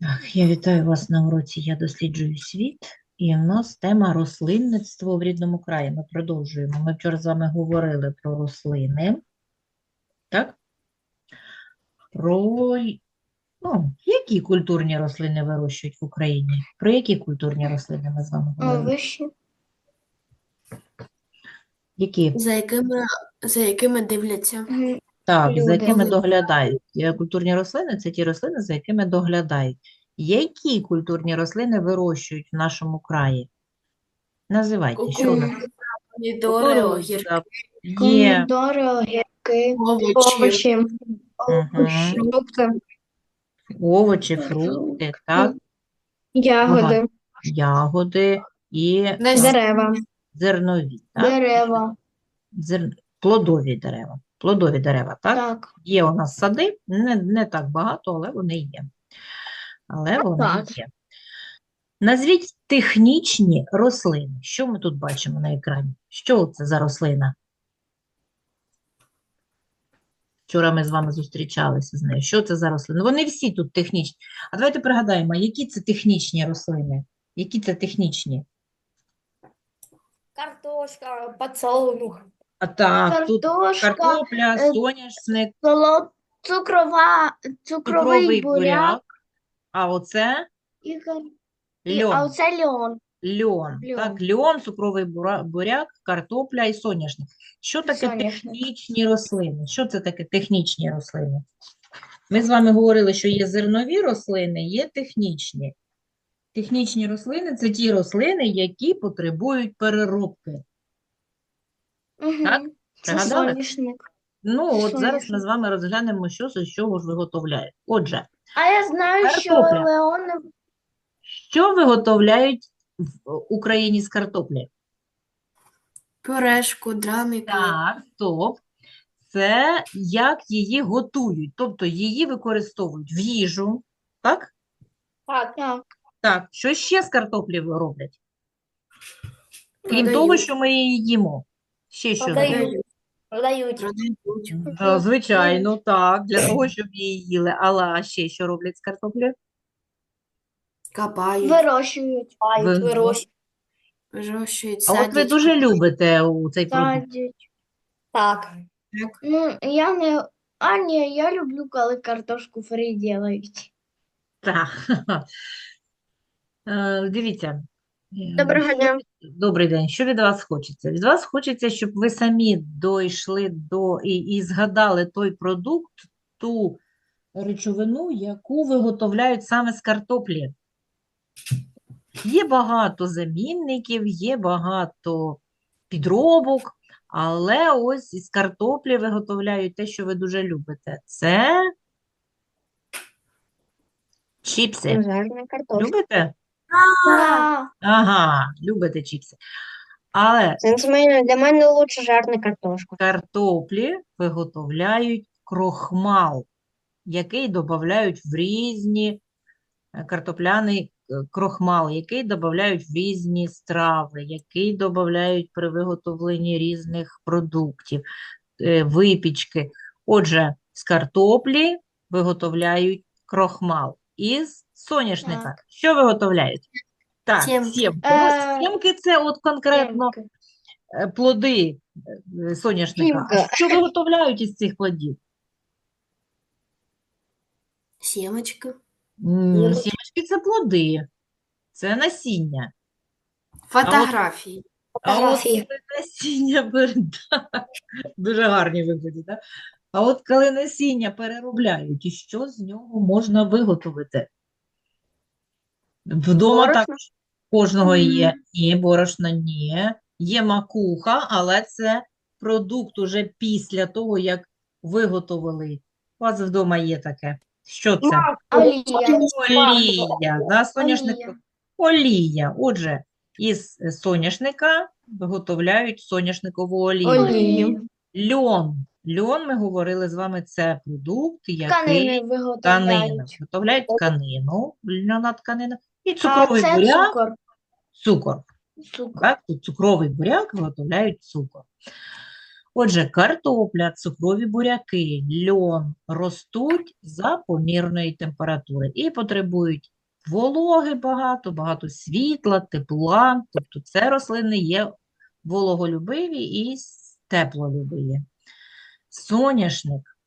Так, я вітаю вас на уроці Я досліджую світ. І в нас тема рослинництво в рідному краї. Ми продовжуємо. Ми вчора з вами говорили про рослини. Так? Про ну, які культурні рослини вирощують в Україні? Про які культурні рослини ми з вами говорили? Овочі. Які? За якими, за якими дивляться? Так, за якими доглядають. Е, Культурні рослини це ті рослини, за якими доглядають. Які культурні рослини вирощують в нашому краї? Називайте, що у нас? Помідори, огірки, Є. Помідори, огірки, овочі, овочі, Мгм. фрукти, Овочі, фрукти, так, ягоди, ягоди і дерева, зернові, так? дерева. Зер... Плодові дерева. Плодові дерева, так? Так. Є у нас сади, не, не так багато, але вони є. Але вони так. є. Назвіть технічні рослини. Що ми тут бачимо на екрані? Що це за рослина? Вчора ми з вами зустрічалися з нею. Що це за рослини? Вони всі тут технічні. А давайте пригадаємо, які це технічні рослини? Які це технічні? Картошка, подсолнух. А так, тут Картошка, картопля, е, соняшник, солод, цукрова, цукровий цукровий буряк буряк. А оце і, кар- і, льон. а оце льон. Льон. Так, льон, цукровий бура- буряк, картопля і соняшник. Що таке Соняшник. технічні рослини? Що це таке технічні рослини? Ми з вами говорили, що є зернові рослини, є технічні. Технічні рослини це ті рослини, які потребують переробки. Угу. Так, Це Пригадали? соняшник. Ну, от зараз ми з вами розглянемо, що з чого ж виготовляють. Отже, А я знаю, що Картопля. Леон що виготовляють в Україні з картоплі? пюрешку, драміки, Так, стоп. Це як її готують, тобто її використовують в їжу, так? Так, так. Так, що ще з картоплі роблять? Крім того, що ми її їмо. Ще що Продають. продають. продають, звичайно, так, для того, щоб її їли. Але а ще що роблять з картоплі? копають, Вирощують, Ви- Вирощують. вирощують, А от ви садять. дуже любите у цей продукт. садять. Так. Ну, я не... А, ні, я люблю, коли картошку фрі делають. Так. Е, Дивіться. Е, Доброго дня. Добрий день. Що від вас хочеться? Від вас хочеться, щоб ви самі дійшли до і, і згадали той продукт, ту речовину, яку виготовляють саме з картоплі. Є багато замінників, є багато підробок, але ось із картоплі виготовляють те, що ви дуже любите. Це чіпси. Любите? Ага, любите чіпси. Але Для мене лучше жарна картошка. картоплі виготовляють крохмал, який додають в різні е, картопляний е, крохмал, який додають в різні страви, який додають при виготовленні різних продуктів, е, випічки. Отже, з картоплі виготовляють крохмал. Із соняшника. Що виготовляють? Так, Сімки. сімки. Е, Ну, сімки це от конкретно е, плоди е, соняшника. Сімка. що виготовляють із цих плодів? Сімочка, М, Ні. Сімечки це плоди, це насіння. фотографії, А от Фотографії. коли насіння пер- дуже гарні вигляді, так? А от коли насіння переробляють, і що з нього можна виготовити? Вдома Борошно? також кожного є. Ні, борошна ні. Є макуха, але це продукт уже після того, як виготовили. У вас вдома є таке. Що це? Олія. Олія, да, соняшник, Олія. олія. Отже, із соняшника виготовляють соняшникову олію. Олію. Льон. Льон, ми говорили з вами, це продукт, який Тканини тканина. виготовляють. Виготовляють тканину, льняна тканина, і А цукровий це буряк, цукор. цукор. Цукор. Так? Тут цукровий буряк виготовляють цукор. Отже, картопля, цукрові буряки, льон ростуть за помірної температури і потребують вологи багато, багато світла, тепла. Тобто це рослини є вологолюбиві і теплолюбиві. Соняшник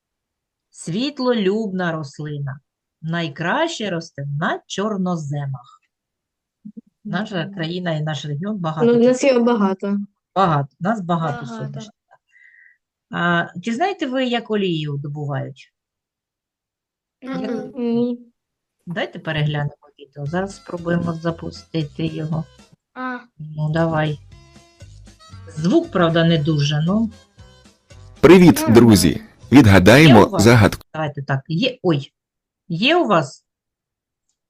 світлолюбна рослина. Найкраще росте на чорноземах. Наша країна і наш регіон багато Ну, нас його багато. Багато, нас багато Багато. соняшника. А, чи знаєте ви, як олію добувають? Ні. Дайте переглянемо відео. Зараз спробуємо запустити його. А, Ну, давай. Звук, правда, не дуже. Ну, Привіт, друзі! Відгадаємо загадку. давайте так. Є. Ой. Є у вас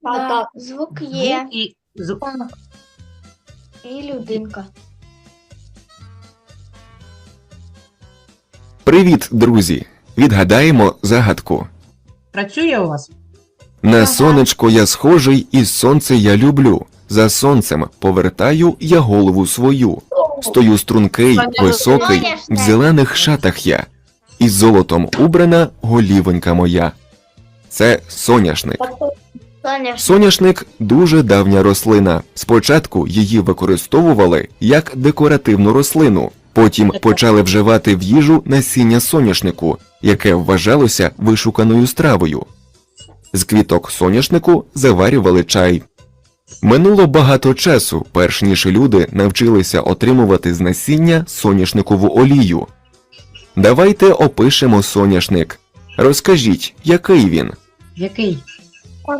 Так, да, так. звук звук є. і звук. І людинка. Привіт, друзі! Відгадаємо загадку. Працює у вас? На Ага. сонечко я схожий, і сонце я люблю. За сонцем повертаю я голову свою. Стою стрункий, високий, в зелених шатах я. Із золотом убрана голівонька моя. Це. Соняшник. Соняшник дуже давня рослина. Спочатку її використовували як декоративну рослину, потім почали вживати в їжу насіння соняшнику, яке вважалося вишуканою стравою. З квіток соняшнику заварювали чай. Минуло багато часу, перш ніж люди навчилися отримувати з насіння соняшникову олію. Давайте опишемо соняшник. Розкажіть, який він? Який?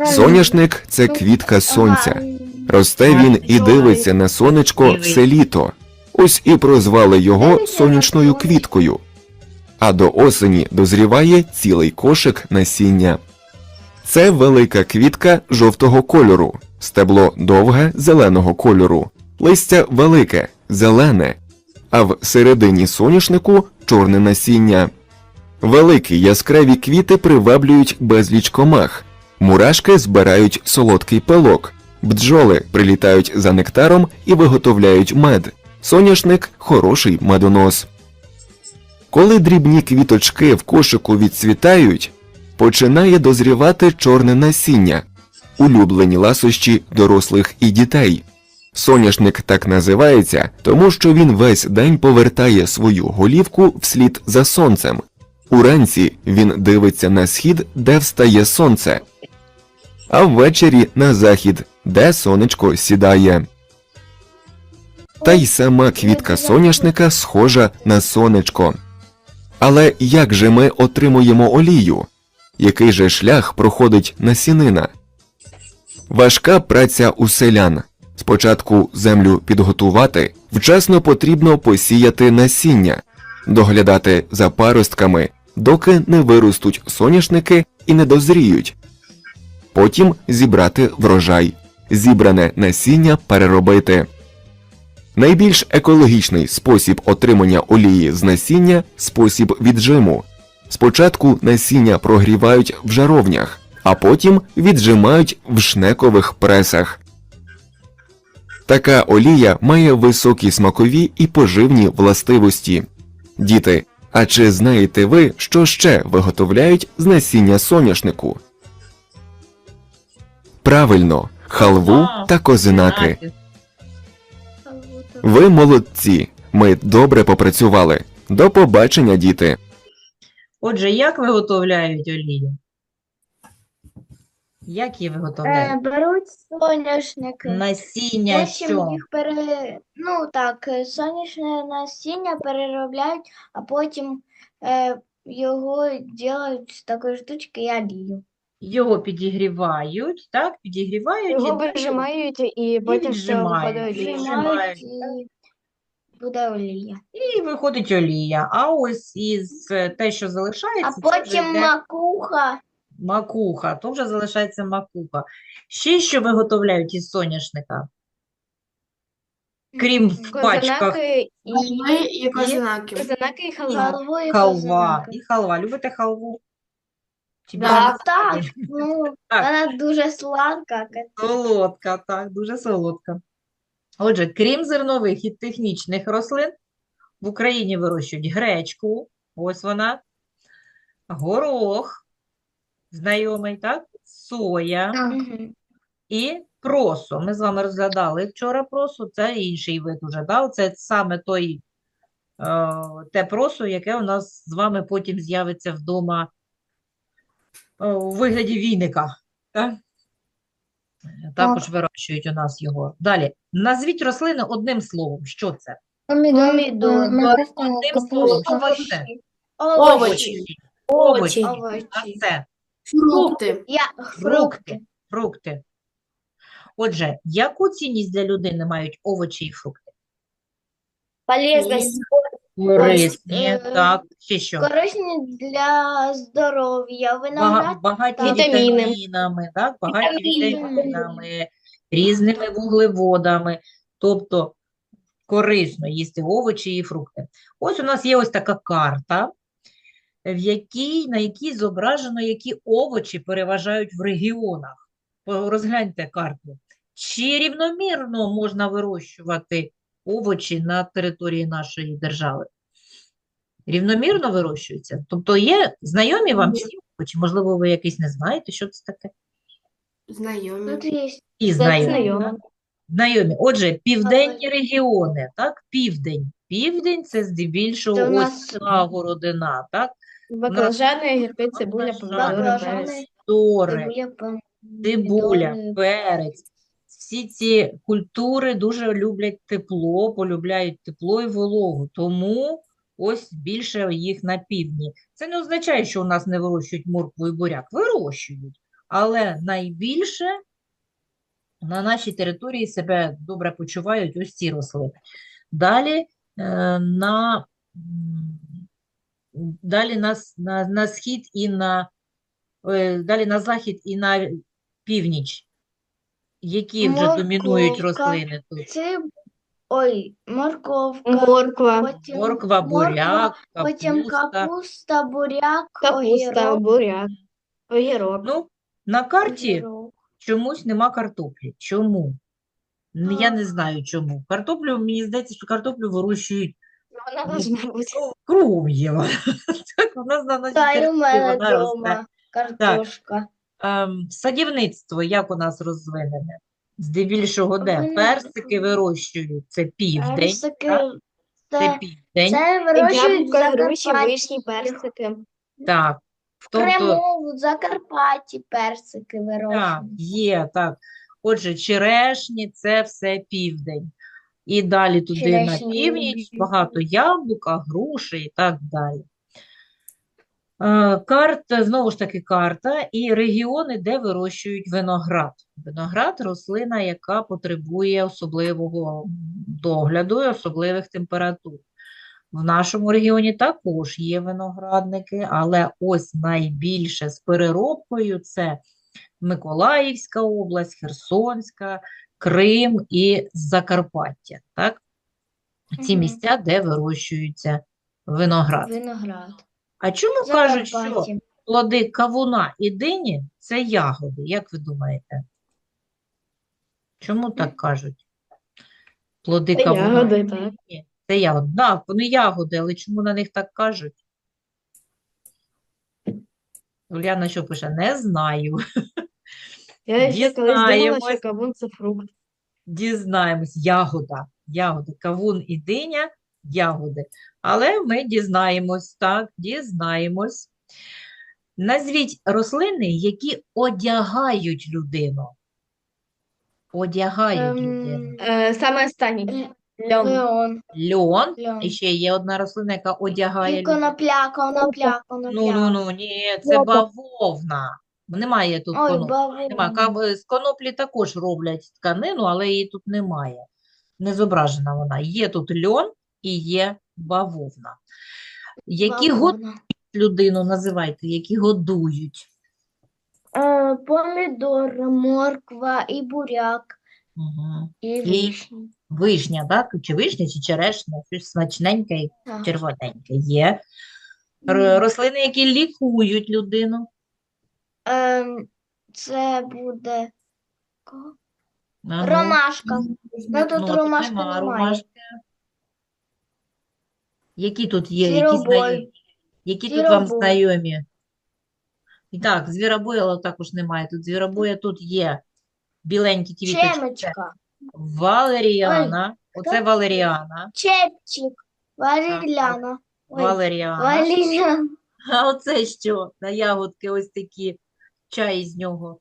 Соняшник це квітка сонця. Росте він і дивиться на сонечко все літо. Ось і прозвали його сонячною квіткою. А до осені дозріває цілий кошик насіння. Це велика квітка жовтого кольору, стебло довге зеленого кольору, листя велике, зелене, а в середині соняшнику чорне насіння. Великі яскраві квіти приваблюють безліч комах. Мурашки збирають солодкий пилок, бджоли прилітають за нектаром і виготовляють мед. Соняшник хороший медонос. Коли дрібні квіточки в кошику відцвітають, починає дозрівати чорне насіння, улюблені ласощі дорослих і дітей. Соняшник так називається, тому що він весь день повертає свою голівку вслід за сонцем. Уранці він дивиться на схід, де встає сонце, а ввечері на захід, де сонечко сідає. Та й сама квітка соняшника схожа на сонечко. Але як же ми отримуємо олію? Який же шлях проходить насінина? Важка праця у селян. Спочатку землю підготувати, вчасно потрібно посіяти насіння, доглядати за паростками, доки не виростуть соняшники і не дозріють. Потім зібрати врожай, зібране насіння переробити. Найбільш екологічний спосіб отримання олії з насіння спосіб віджиму. Спочатку насіння прогрівають в жаровнях, а потім віджимають в шнекових пресах. Така олія має високі смакові і поживні властивості. Діти, а чи знаєте ви, що ще виготовляють з насіння соняшнику? Правильно, халву та козинаки. Ви молодці. Ми добре попрацювали. До побачення, діти. Отже, як виготовляють олію? Як її Е, виготовляють? беруть соняшники. Насіння Потім що? їх пере... ну так, е, сонячне насіння переробляють, а потім е, його роблять з такої штучки і олію. Його підігрівають, так? Підігрівають Його і вижимають і потім все віджимають. виходить і буде олія. І виходить олія. А ось із е, те, що А залишається, це вже потім йде макуха. макуха. То вже залишається макуха. Ще що виготовляють із соняшника? Крім в пачках і Ми і козинаки. козинаки і халва. халва. і халва. І халва. Любите халву? Так. більше Так, ну, Так. вона дуже сладка. Солодка, так, дуже солодка. Отже, крім зернових і технічних рослин, В Україні вирощують гречку, ось вона, горох, знайомий, так? Соя і просо. Ми з вами розглядали вчора просо, це інший вид уже, да? Це саме той, е, те просо, яке у нас з вами потім з'явиться вдома е, у вигляді віника. Так? Також вирощують у нас його. Далі. Назвіть рослини одним словом. Що це? Помідор, Помідор, Одним словом. Що овочі. це? Овочі. Овочі. Овочі. А це Фрукти. Фрукти. фрукти. Фрукти. Отже, яку цінність для людини мають овочі і фрукти? Полезность. Корисні, е, так. Ще що? Корисні для здоров'я. Бага- Виноград багаті та Вітаміни. вітамінами, так? Багаті Вітаміни. вітамінами, різними вуглеводами. Тобто корисно їсти овочі і фрукти. Ось у нас є ось така карта, в якій, на якій зображено, які овочі переважають в регіонах. По- Розгляньте карту. Чи рівномірно можна вирощувати овочі на території нашої держави? Рівномірно вирощуються? Тобто є знайомі вам ці овочі? Можливо, ви якісь не знаєте, що це таке? Знайомі. тут є. І знайомі. Знайомі. Отже, південні регіони, так? Південь. Південь це здебільшого Це у ось нас- ця городина, так? Баклажани, огірки, цибуля, помідори, баклажани, перець. Тори, Цибуля, цибуля, перець. Всі ці культури дуже люблять тепло, полюбляють тепло і вологу, тому ось більше їх на півдні. Це не означає, що у нас не вирощують моркву і буряк. Вирощують, але найбільше на нашій території себе добре почувають ось ці рослини. Далі е, на, далі на, на, на схід і на е, далі на захід і на північ. Які вже домінують Морковка. рослини тут? Циб... Ой, морковка. Морква, Потім Морква, буряк, потім капуста. капуста, буряк, капуста, огірок, буряк, огірок. Ну, на карті огірок. чомусь нема картоплі. Чому? Н- Я не знаю чому. Картоплю, мені здається, що картоплю вирощують Вона должна бути. ну, кругом є вона. Так, вона на нашій Та й у території мене вона росте. вдома картошка. Ем, садівництво як у нас розвинене? Здебільшого де? Персики вирощують. Це південь. Персики, так? Це це, південь. це вирощують в Яблука, груші, Закарпатті. вишні, персики. Так. В Тобто, Криму, в Закарпатті персики так, вирощують. є, так. Отже, черешні це все південь. І далі туди на Черешні, північ багато яблука, груші і так далі. Е, Карта, знову ж таки, карта і регіони, де вирощують виноград. Виноград – рослина, яка потребує особливого догляду і особливих температур. В нашому регіоні також є виноградники, але ось найбільше з переробкою це Миколаївська область, Херсонська, Крим і Закарпаття. Так? Ці місця, де вирощується виноград. Виноград. А чому кажуть, що плоди кавуна і дині – це ягоди? Як ви думаєте? Чому так кажуть? Плоди Це кавуна ягоди, і так. дині – це ягоди. Так, вони ягоди, але чому на них так кажуть? Уляна що пише? Не знаю. Я ще колись думала, що кавун це фрукт. Дізнаємось. Ягода. Ягоди. Кавун і диня – ягоди. Але ми дізнаємось, так, дізнаємось. Назвіть рослини, які одягають людину. Одягають Ем, людину. Е, саме останній. Льон. Леон. Льон. Льон. І ще є одна рослина, яка одягає І людину. конопля, конопля, Ну, ну, ну, ні, це бавовна. Немає тут Ой, конопля. Нема. бавовна. Кав- З коноплі також роблять тканину, але її тут немає. Не зображена вона. Є тут льон і є бавовна. Які годують Бавовна. людину, називайте, які годують. Е, помідор, морква і буряк, Угу. і І- вишня. Вишня, так? Чи вишня, чи черешня, щось смачненьке і Так. червоненьке є. Р- Рослини, які лікують людину. Ем, це буде? Ага. ромашка. Ну, тут Ну, тут ромашки нема немає. ромашки. Які тут є, які Звіробой. знайомі? Які тут вам Звіробой. знайомі? І так, звіробоя але також немає. Тут звіробоя тут є. Біленькі квіточки. Це Чемочка. Валеріана. Оце? Валеріана. Чепчик. Валеріана. Ой, Валеріана. Валеріана. А оце що? На ягодки ось такі. Чай з нього.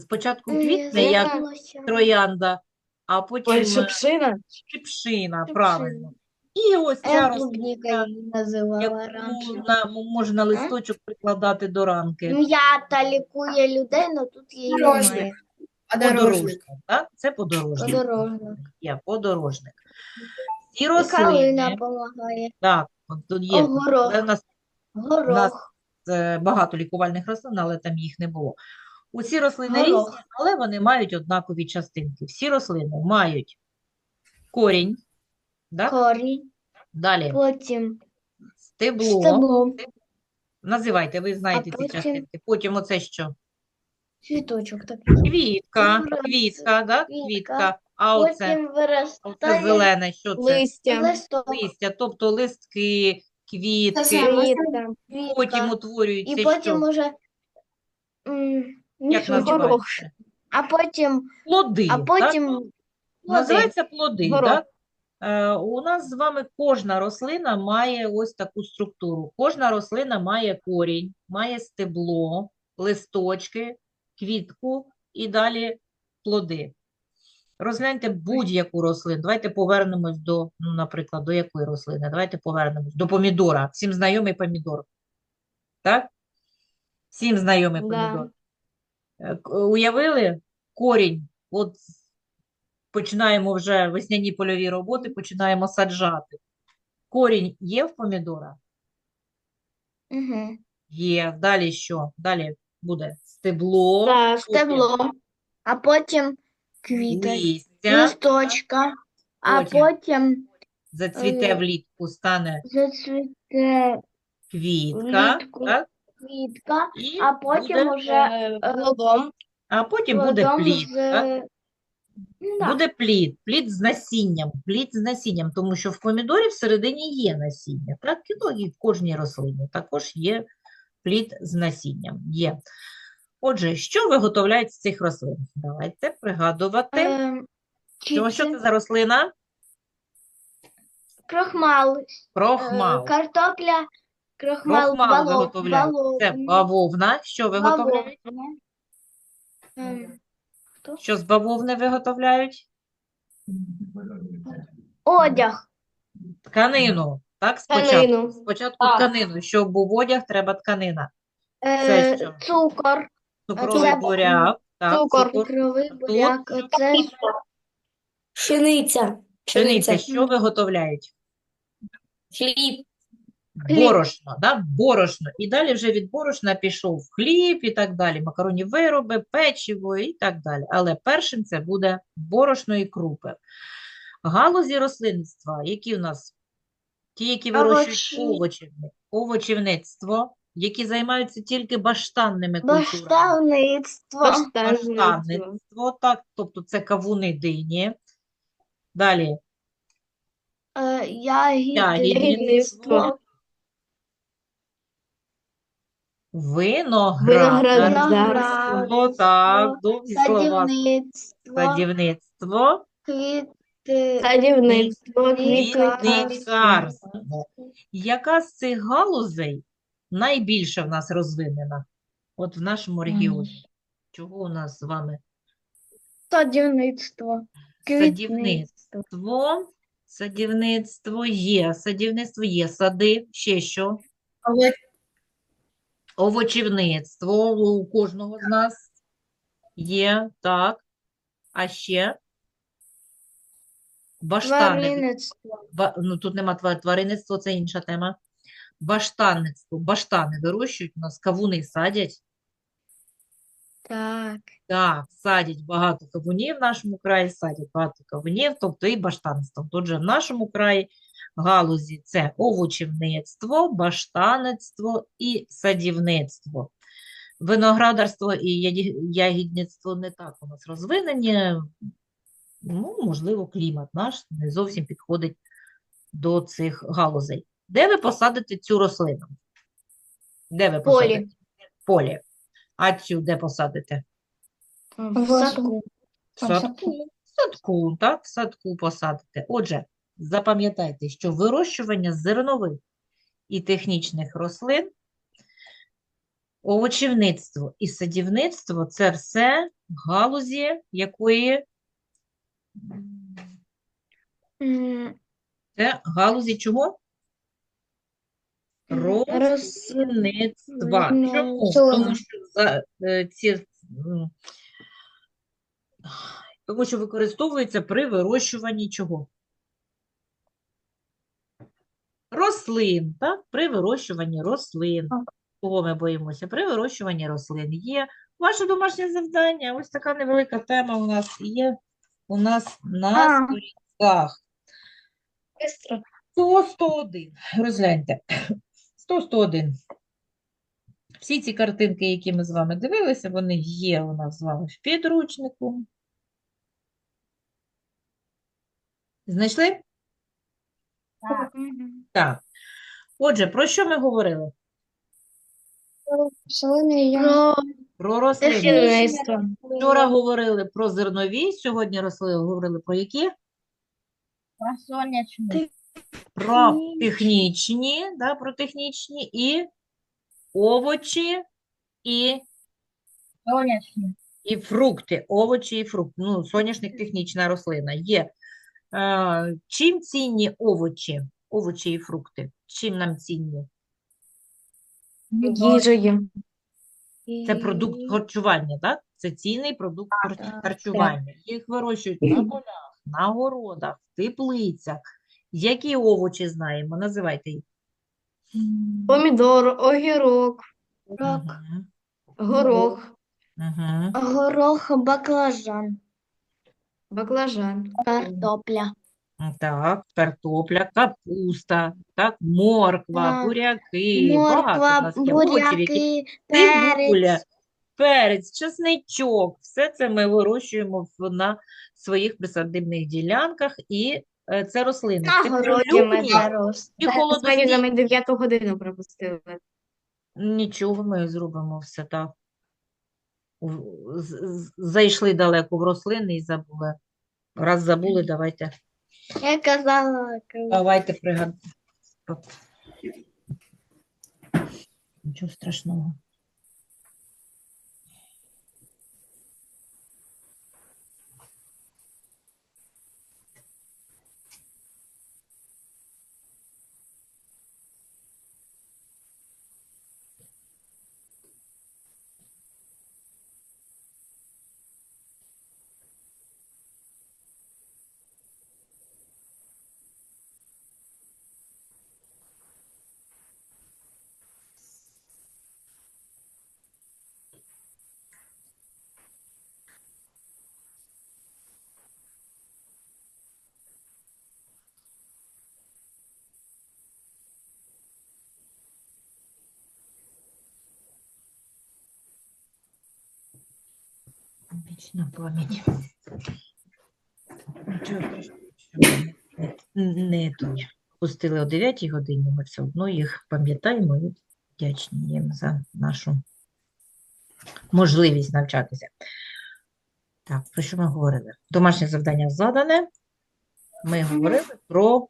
Спочатку квітне, як троянда, а потім Ой, е, шипшина. шипшина, Шипшина. правильно. І ось ця клубника називала яку на, можна листочок прикладати до ранки. М'ята лікує людей, але тут її Подорожник. немає. Подорожник. Так? Це подорожник. Подорожник. Є подорожник. Ці І калина рослини, допомагає. так, от тут є. Горох. Але в нас Горох. е, багато лікувальних рослин, але там їх не було. Усі рослини Горох. різні, але вони мають однакові частинки. Всі рослини мають корінь, так? Корінь. Далі Потім стебло. стебло. Називайте, ви знаєте ці потім- частинки. Потім оце що? Цвіточок такий. Квітка, Добре, квітка, да? квітка. Квітка. А оце, Потім оце виростає зелене, що це? Листя. листок. Листя, тобто листки, квітки, саме. Квітка. потім квітка. утворюється І потім що? уже м, Як називається? А потім, Плоди, а так? потім плоди. Називається плоди, Горох. так? Е, у нас з вами кожна рослина має ось таку структуру. Кожна рослина має корінь, має стебло, листочки, квітку і далі плоди. Розгляньте будь-яку рослину. Давайте повернемось до, ну, наприклад, до якої рослини? Давайте повернемось до помідора. Всім знайомий помідор. Так? Всім знайомий Да. помідор. Е, Уявили корінь? От починаємо вже весняні польові роботи, починаємо саджати. Корінь є в помідора? Угу. Є. Далі що? Далі буде стебло, Так. потім Стебло. А потім квіти. листя, Листочка. А Потім. потім зацвіте е, влітку, стане зацвіте квітка, влітку. так? квітка, І а потім буде, уже Е, Плодом. а потім буде плодом плід, з... да. Буде плід, плід з насінням, плід з насінням, тому що в помідорі всередині є насіння, так? І, ну, і в кожній рослині також є плід з насінням, є. Отже, що виготовляють з цих рослин? Давайте пригадувати. Ем, Що, що це за рослина? крохмал, е, картопля, крохмал, Крохмал бало- виготовляють. Це бавовна. Що виготовляють? бавовна. Ем, Що з бавовни виготовляють? Одяг, Тканину. Так, спочатку. Тканину. Спочатку Так. тканину. Щоб був одяг, треба тканина. е, Це що? цукор, Цукровий це буряк. Так, цукор. цукор. цукровий Тут буряк, це Пшениця. Пшениця. Що виготовляють? Хліб. Борошно, да? Борошно. І далі вже від борошна пішов хліб і так далі, макаронні вироби, печиво і так далі. Але першим це буде борошно і крупи. Галузі рослинництва, які в нас? Ті, які вирощують Овочі. овочівни- овочівництво, які займаються тільки баштанними культурами. баштанництво, Баштанництво. Баштанництво, так, тобто це кавуни дині. Далі е, ягідництво, ягідництво, виноградарство, Виноградарство. так, довгі слова. садівництво, Садівництво, квіти, Садівництво. квітникарство. Яка з цих галузей найбільше в нас розвинена? От в нашому регіоні. Чого у нас з вами? садівництво, Садівництво. Садівництво є. Садівництво є. Сади. Ще що? Овочівництво у кожного з нас є. Так. А ще? Баштани. Ба- Ну, тут нема тва- тваринництво, це інша тема. Баштанництво. Баштани вирощують у нас, кавуни садять. так, Так, садять багато кавунів в нашому краї, садять багато кавунів, тобто і баштанництво. Тут же в нашому краї галузі це овочівництво, баштанництво і садівництво. Виноградарство і ягідництво не так у нас розвинені. Ну, можливо, клімат наш не зовсім підходить до цих галузей. Де ви посадите цю рослину? Де ви Полі. посадите? Полі. А цю де посадите? В садку. В садку. В садку, так, в садку посадите. Отже, запам'ятайте, що вирощування зернових і технічних рослин, овочівництво і садівництво – це все галузі якої Це галузі чого? Рослинництва. Чому? Тому що за е, ці тому що використовується при вирощуванні чого? Рослин, так? При вирощуванні рослин. Кого ми боїмося? При вирощуванні рослин є ваше домашнє завдання. Ось така невелика тема у нас є у нас на сторінках. 100, 101. Розгляньте. 100, 101. Всі ці картинки, які ми з вами дивилися, вони є у нас з вами в підручнику. Знайшли? Так. Отже, про що ми говорили? Про Про рослини. Вчора говорили про зернові, сьогодні росли, говорили про які? Сонячний. Про технічні, да, про технічні і овочі і Сонячний. І фрукти, овочі і фрукти. Ну, соняшник технічна рослина є. Чим цінні овочі, овочі і фрукти? Чим нам цінні? Їжею. Це продукт харчування, так? Це цінний продукт так, харчування. Їх вирощують на полях, на городах, в теплицях. Які овочі знаємо? Називайте їх. Помідор, огірок, Рок. Мгм, горох, мгм. горох, баклажан, баклажан, картопля, Так, картопля, капуста, так, морква, Так. буряки, багато морква, нас є овочів, які буряки, Цибуля, перець. перець, чесничок. Все це ми вирощуємо в- на своїх присадибних ділянках, і е, це рослини. На городі ми зараз. і холодостійкі. ми дев'яту годину пропустили. Нічого, ми зробимо все так. В- з- з- Зайшли далеко в рослини і забули. Раз забули, давайте, Я казала, давайте пригадаємо. Нічого страшного. Вічна пам'ять. Не тут. Пустили о 9 годині, ми все одно їх пам'ятаємо і вдячні їм за нашу можливість навчатися. Так, про що ми говорили? Домашнє завдання задане. Ми говорили про